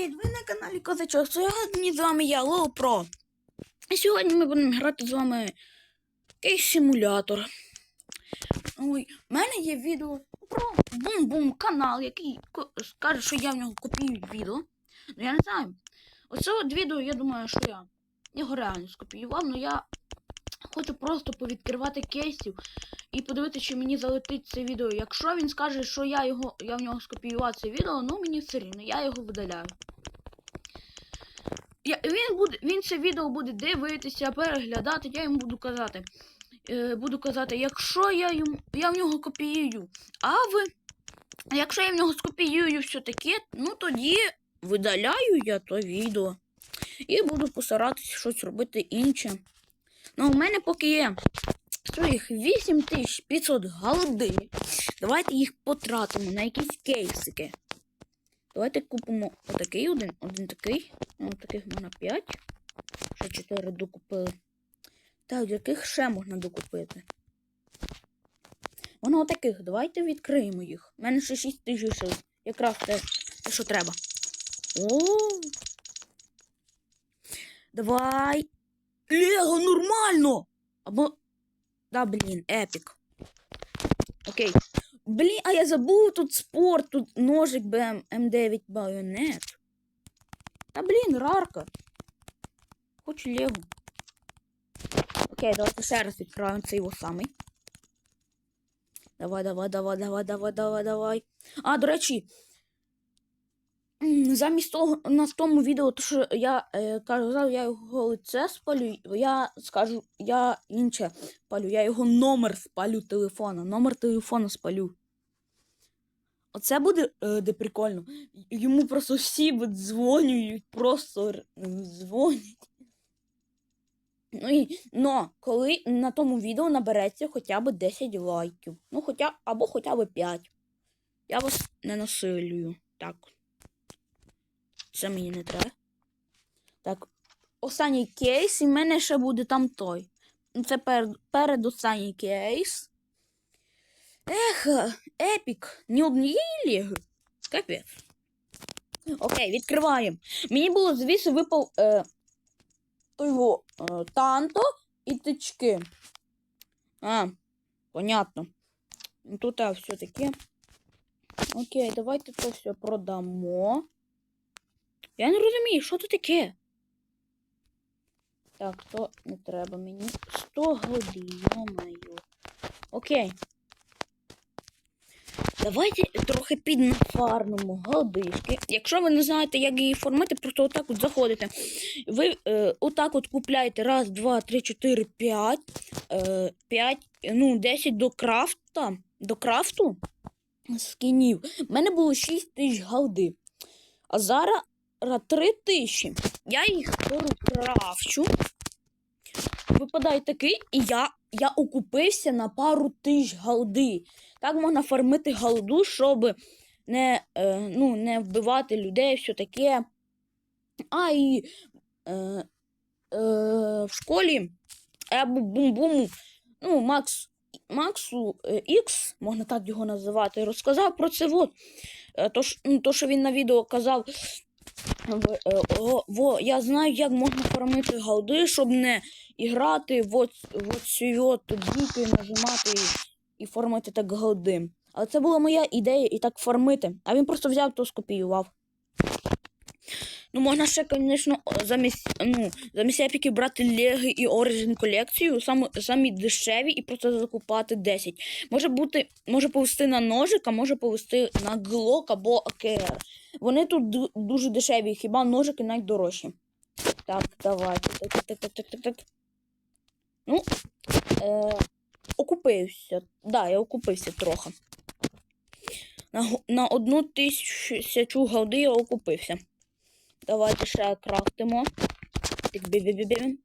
привіт! Ви на каналі Козачок. Сьогодні з вами я, Лоу Про. І сьогодні ми будемо грати з вами якийсь симулятор. Ой, в мене є відео про бум-бум канал, який скаже, що я в нього копію відео. Ну я не знаю. Оце от відео, я думаю, що я його реально скопіював, але я хочу просто повідкривати кейсів і подивитися, чи мені залетить це відео. Якщо він скаже, що я його, я в нього скопіював це відео, ну мені все рівно, я його видаляю. Я, він, буде, він це відео буде дивитися, переглядати, я йому буду казати. Е, буду казати, якщо я йому, я в нього копіюю, а ви. Якщо я в нього скопіюю все таке, ну тоді видаляю я то відео. І буду постаратися щось робити інше. Ну, у мене поки є своїх 8500 голди. Давайте їх потратимо на якісь кейсики. Давайте купимо отакий один, один такий. Ну, таких можна 5. Ще 4 докупили. Так, яких ще можна докупити? Воно отаких. Давайте відкриємо їх. У мене ще 6 тисяч. Якраз те, що треба. О! Давай. Лего, нормально! Або. Да, блін, епік. Окей. Блін, а я забув тут спорт, тут ножик БМ М9 байонет. Та блін, рарка. Хочу Лего. Окей, давайте ще раз відправимо цей його самий. Давай, давай, давай, давай, давай, давай, давай. А, до речі. Замість того на тому відео, то що я е, казав, я його лице спалю, я скажу, я інше спалю, я його номер спалю телефона. Номер телефона спалю. Оце буде е, де прикольно. Йому просто всі дзвонюють, просто дзвонять. Ну і но, коли на тому відео набереться хоча б 10 лайків. Ну, хоча або хоча б 5. Я вас не насилюю. Так. Це мені не треба. Так. Останній кейс, і в мене ще буде там той. Це перед, передостанній кейс. Ех, епік. Ні однієї ліги. Капець. Окей, відкриваємо. Мені було, звісно, випав е, той е, танто і тички. А, понятно. Тут а, все таке. Окей, давайте це все продамо. Я не розумію, що це таке? Так, то не треба мені. 100 годин, йо-моє. Окей. Давайте трохи піднафармимо голдишки. Якщо ви не знаєте, як її формити, просто отак от заходите. Ви е, отак от купляєте раз, два, три, чотири, п'ять, е, п'ять, ну, 10 до крафта, до крафту скінів. У мене було 6 тисяч голди. А зараз 3 тисячі. Я їх перекрафчу. Випадає такий, і я, я окупився на пару тисяч голди. Так можна фармити голду, щоб не, е, ну, не вбивати людей, все таке. А і е, е, в школі або бум-буму, ну, Макс, Максу е, Х, можна так його називати, розказав про це. Вот. Е, ну, то, що він на відео казав. Е, о, во, я знаю, як можна фармити голди, щоб не іграти в оцю от діки, нажимати і, і фармити так голди. Але це була моя ідея і так фармити. А він просто взяв то скопіював. Ну, можна ще, звісно, замість, ну, замість епіки брати леги і Origin колекцію, самі, самі дешеві і просто закупати 10. Може бути, може повести на ножик, а може повести на глок або АКР. Вони тут дуже дешеві, хіба ножики найдорожчі. Так, давайте. Так, так, так, так, так, так. Ну, е, окупився. Да, я окупився трохи. На, на одну тисячу голди я окупився. Давайте ще крафтимо. Так, бі-бі-бі-бі.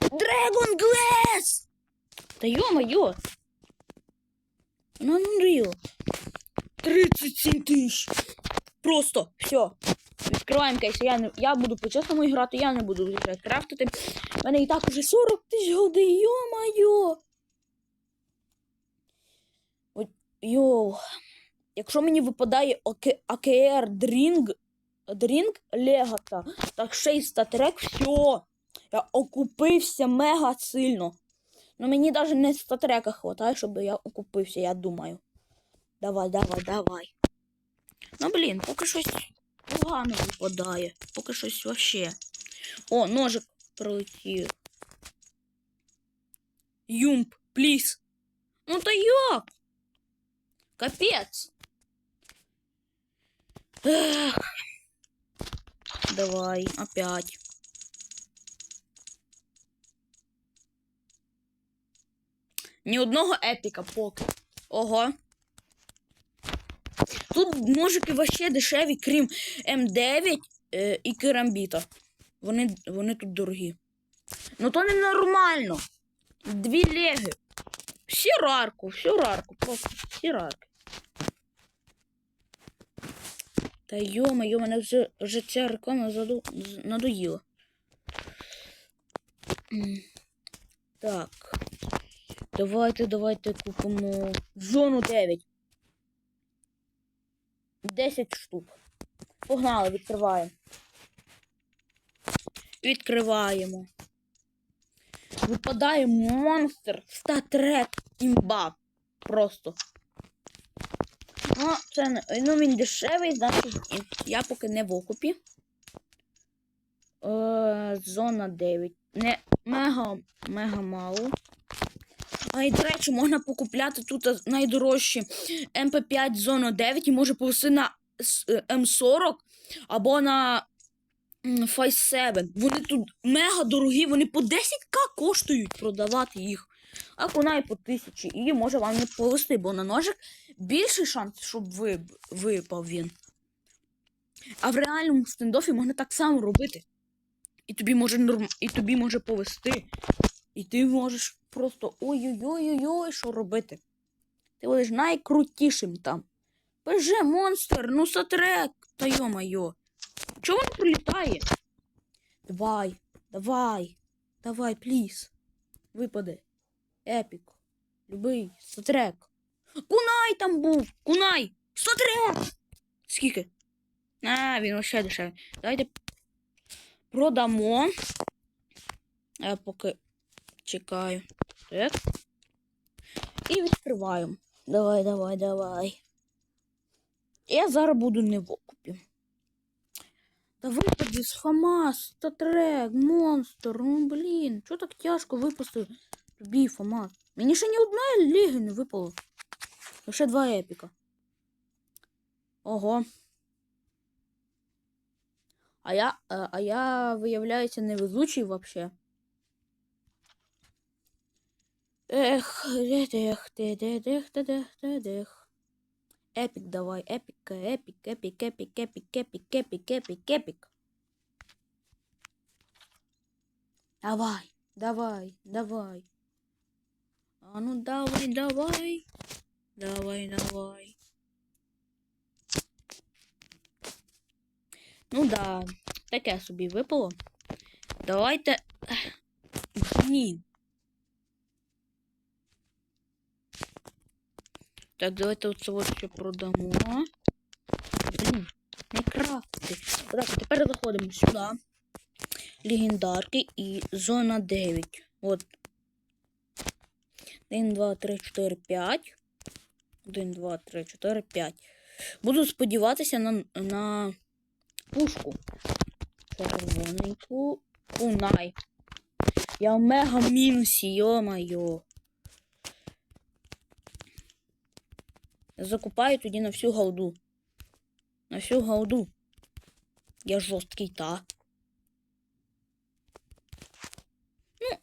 Dragon Glass! Та йо-моє! Ну, Unreal. 37 тисяч. Просто все. Відкриваємо кейс. Я, не, я буду по-чесному грати, я не буду вже крафтити. У мене і так уже 40 тисяч голди, йо-моє! Йоу. Якщо мені випадає АК- АКР Дрінг, дрінк легата. Так, 6 статрек, все. Я окупився мега сильно. Ну мені навіть не статрека хватає, щоб я окупився, я думаю. Давай, давай, давай. Ну блін, поки щось погано випадає. Поки щось вообще. О, ножик пролетів. Юмп, пліс. Ну та як? Капець. Ех. Давай, опять. Ні одного епіка поки. Ого. Тут ножики вообще дешеві, крім М9 е, і керамбіта. Вони, вони тут дорогі. Ну то не нормально. Дві леги. Всі рарку, всю рарку, просто всі рарки. Та йома, йома, мене вже, вже ця реклама заду... надоїла. Так. Давайте, давайте купимо зону 9. 10 штук. Погнали, відкриваємо. Відкриваємо. Випадає монстр статрек імба. Просто. Це не- ну, він дешевий, значить я поки не в окупі. Е, зона 9. Не мега, мега мало. А і, до речі, можна покупляти тут найдорожчі МП5 зона 9 і може повести на е, М40 або на м, 7. Вони тут мега дорогі, вони по 10к коштують продавати їх. А і по 1000. І може вам не повести, бо на ножик більший шанс, щоб ви, випав він. А в реальному стендофі можна так само робити. І тобі може норм... і тобі може повести. І ти можеш просто ой-ой-ой-ой, що робити. Ти будеш найкрутішим там. ПЖ, монстр, ну сатрек, та йо-майо. Чого він прилітає? Давай, давай, давай, пліз. Випаде. Епік. Любий, сатрек. Кунай там був! Кунай! Сатрек! Скільки? А, він вообще дешевий. Давайте продамо. Я поки чекаю. Так. І відкриваємо. Давай, давай, давай. Я зараз буду не в окупі. Та випади з Фамас, Татрек, монстр, ну блін, чого так тяжко випустити тобі Фамас? Мені ще ні одної ліги не випало. Лише два епіка. Ого. А я, а, а я, виявляється, невезучий вообще. Ех, ех, ех, ех, ех, ех, ех, ех, ех. Епік давай, епік, епік, епік, епік, епік, епік, епік, епік, епік. Давай, давай, давай. А ну давай, давай. Давай, давай. Ну да, таке собі випало. Давайте. Блін. Так, давайте оце от ще продамо. Блін, не крафти. Так, тепер заходимо сюди. Легендарки і зона 9. От. 1, 2, 3, 4, 5. 1, 2, 3, 4, 5. Буду сподіватися на, на пушку. Червоненьку. Кунай. Я в мега мінусі, йо-майо. Закупаю тоді на всю голду. На всю голду. Я жорсткий, та. Ну,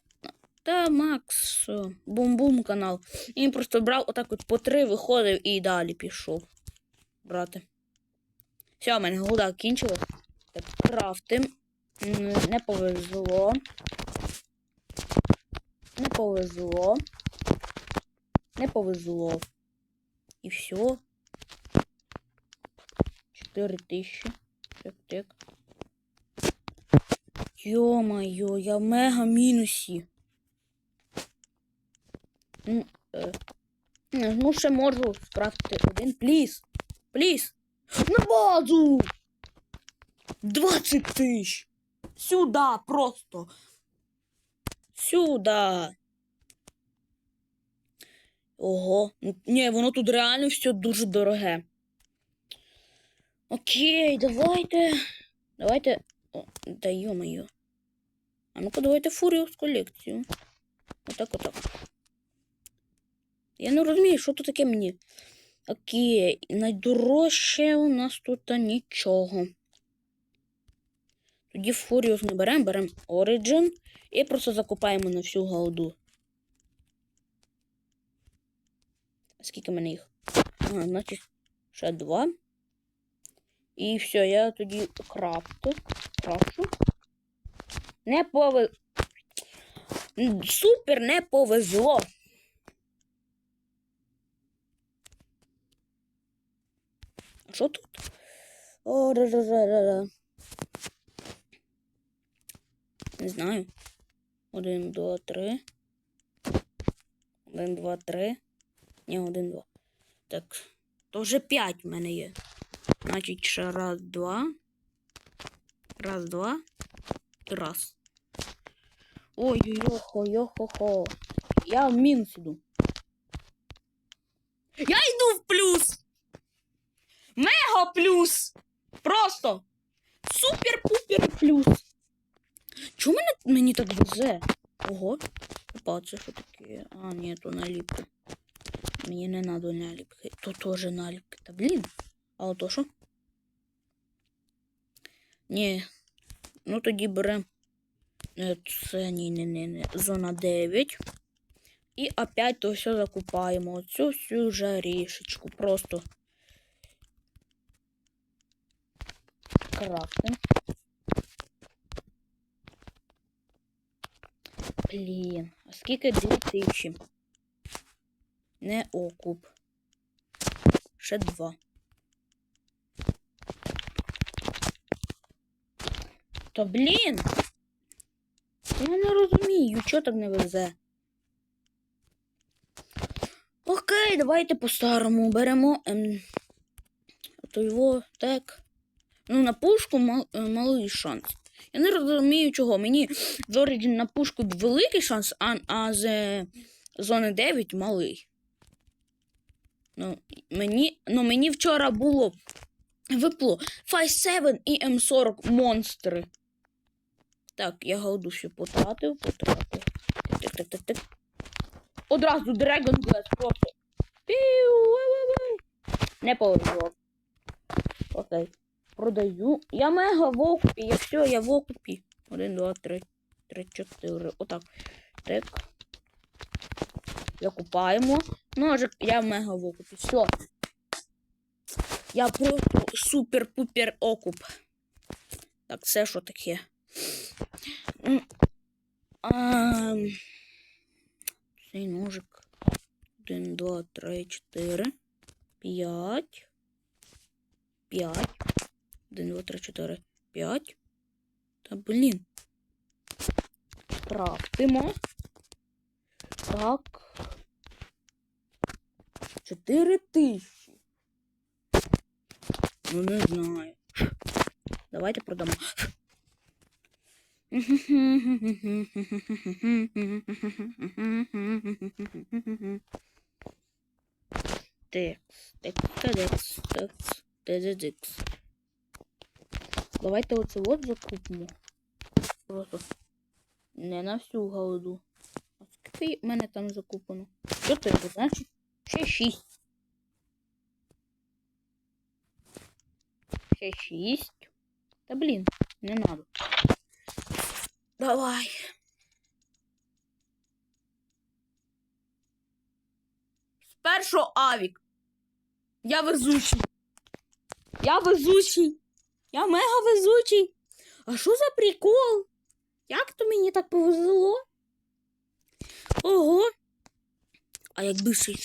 та Макс, бум-бум канал. Він просто брав отак от по три, виходив і далі пішов. Брати. Все, в мене голда кінчилась. Так, крафтим. Не повезло. Не повезло. Не повезло. І все. 4 тисячі. Так, так. Ё-моё, я в мега мінусі. Ну, е, ну, ще можу скрафтити один. Пліз. Пліз. На базу! 20 тисяч! Сюда просто! Сюда! Ого. Ні, воно тут реально все дуже дороге. Окей, давайте. Давайте. О, да ё-моё. А ну-ка давайте Фуріус колекцію. Отак, отак. Я не розумію, що тут таке мені. Окей, найдорожче у нас тут нічого. Тоді Фуріус не беремо, беремо Origin і просто закупаємо на всю голду. Скільки в мене їх? Ага, значить, ще два. І все, я тоді крафту. Крафчу. Не пове... М, Супер не повезло. Що тут? О, ра-ра-ра-ра-ра. Не знаю. Один, два, три. Один, два, три. Ні, один, два. Так. То вже п'ять в мене є. Значить, ще раз, два. Раз, два. І раз. Ой, йохо, йохо-хо. Я в мінус іду. Я йду в плюс! Мега плюс! Просто! Супер-пупер плюс! Чому мене, мені так везе? Ого. Опа, це що таке? А, ні, то наліпки. Мені не надо наліпки. То теж наліпки. Та блін. А ото що? Ні. Ну тоді беремо. е, Це ні, ні, ні, ні. Зона 9. І опять то все закупаємо. Оцю всю жарішечку. Просто. Крафтим. Блін, а скільки дві тисячі? Не окуп. Ще два. Та блін. Я не розумію, чого так не везе. Окей, давайте по-старому беремо. Ем, то його так. Ну, на пушку е, малий шанс. Я не розумію, чого. Мені з Origin на пушку великий шанс, а, а з зони 9 малий. Ну, мені, ну, мені вчора було випло 5-7 і М40 монстри. Так, я голду ще потратив, потратив. Так, так, так, так. Одразу Dragon Glass просто. Піу. Не повезло. Окей. Продаю. Я мега в окупі. Я все, я в окупі. Один, два, три, три, чотири. Отак. Так. Закупаємо. Ножик, я мега в окупі. Все. Я просто супер-пупер окуп. Так, це що таке? А, цей ножик. Один, два, три, чотири. П'ять. П'ять. Один, два, три, чотири, п'ять. Та блін. Крафтимо. Так. Чотири тисячі. Ну, не знаю. Давайте продамо. Текс, текс, текс, текс, текс. Давайте оце от закупимо. Просто не на всю голоду. А скільки в мене там закуплено? Чотири, значить, ще шість. Ще шість. Та блін, не надо. Давай. Спершу авік. Я везучий. Я везучий. Я мега везучий. А що за прикол? Як то мені так повезло? Ого. А якби ще й.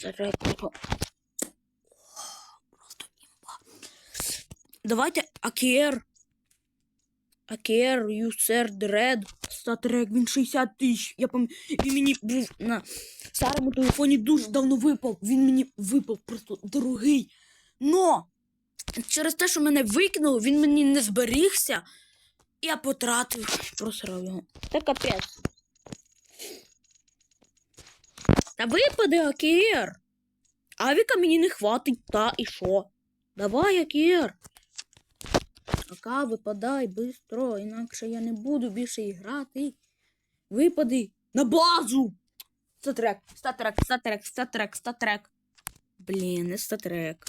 Просто імба. Давайте АКР. АКР Юсер Дред. Статрек, він 60 тисяч. Я пам... Він мені був на старому телефоні дуже давно випав. Він мені випав просто дорогий. Но! Через те, що мене викинуло, він мені не зберігся. Я потратив, просрав його. Це капець. Та випаде, Акір. Авіка мені не хватить, та і що? Давай, Акір. Ака, випадай бистро, інакше я не буду більше грати. Випади на базу. Статрек, статрек, статрек, статрек, статрек. Блін, не статрек.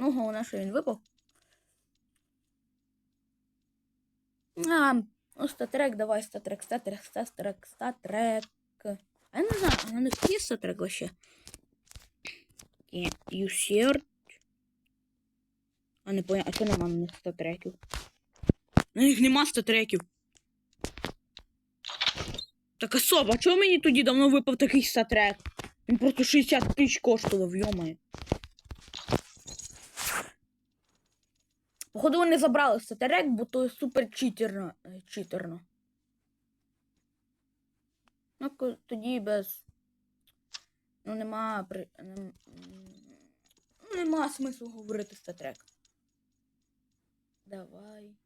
Ну, головне, що він випав. А, ну, статрек, давай, статрек, статрек, статрек, статрек. А я не знаю, на них є статрек вообще? Є, юсер. А не понял, а що нема на них статреків? На них нема статреків. Так особа, а чого мені тоді давно випав такий статрек? Він просто 60 тисяч коштував, йомає. Походу, вони забрали статрек, бо то супер читерно. е, читерно. Ну, тоді без. Ну, нема. при- нем- нема смислу говорити статрек. Давай.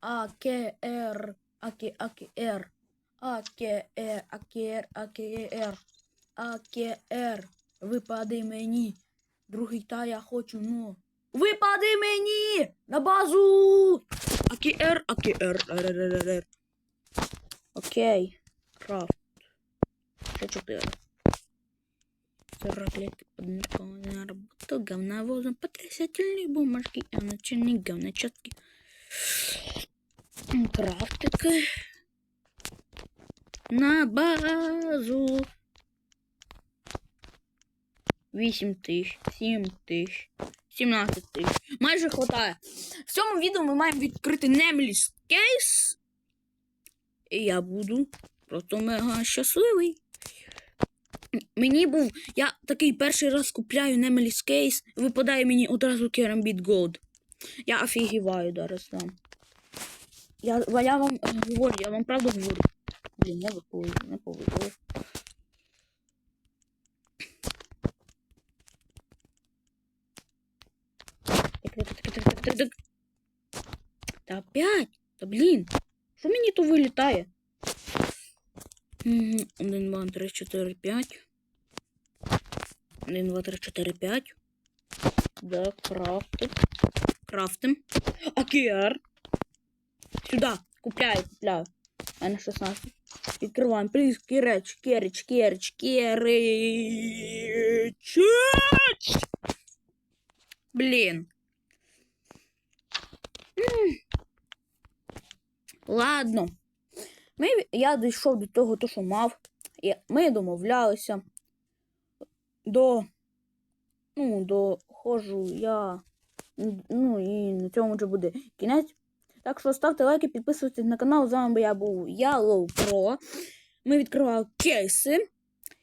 А, К, Р, А, К, А, К, Р. А, К, Р, А, К, Р, А, К, Р. А, К, Р. Випади мені. Другий та я хочу, ну. Випади мені! На базу! АКР, АКР, РРРР. Окей. Крафт. Ще чотири. Проклятый подмеркованная работа, говновозом, потрясательные бумажки, а начальник говночетки. Крафтик. На базу. 8 тисяч, 7 тисяч, 17 тисяч. Майже хватає. В цьому відео ми маємо відкрити Немліс кейс. І я буду просто мега щасливий. Мені був. Я такий перший раз купляю Немеліс кейс, випадає мені одразу Керамбіт Gold. Я офігіваю зараз там. Я, я вам говорю, я вам правду говорю. Блін, не виходить, не повезло. Так, так, так, так, так, так, так. Та опять? Та блін. Що мені то вилітає? Один, два, три, чотири, п'ять. Один, два, три, чотири, п'ять. Да, крафтим. Крафтим. Акер. Сюда. Купляю, купляю. А на 16. Відкриваємо. Пліз, кіреч, керич, керич, керич. Блін. Ладно. Ми, я дійшов до того, то, що мав. І ми домовлялися. До. Ну, доходжу я. Ну і на цьому вже буде кінець. Так що ставте лайки, підписуйтесь на канал. З вами я був Yellow Pro. Ми відкривали кейси.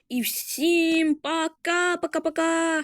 І всім пока-пока-пока!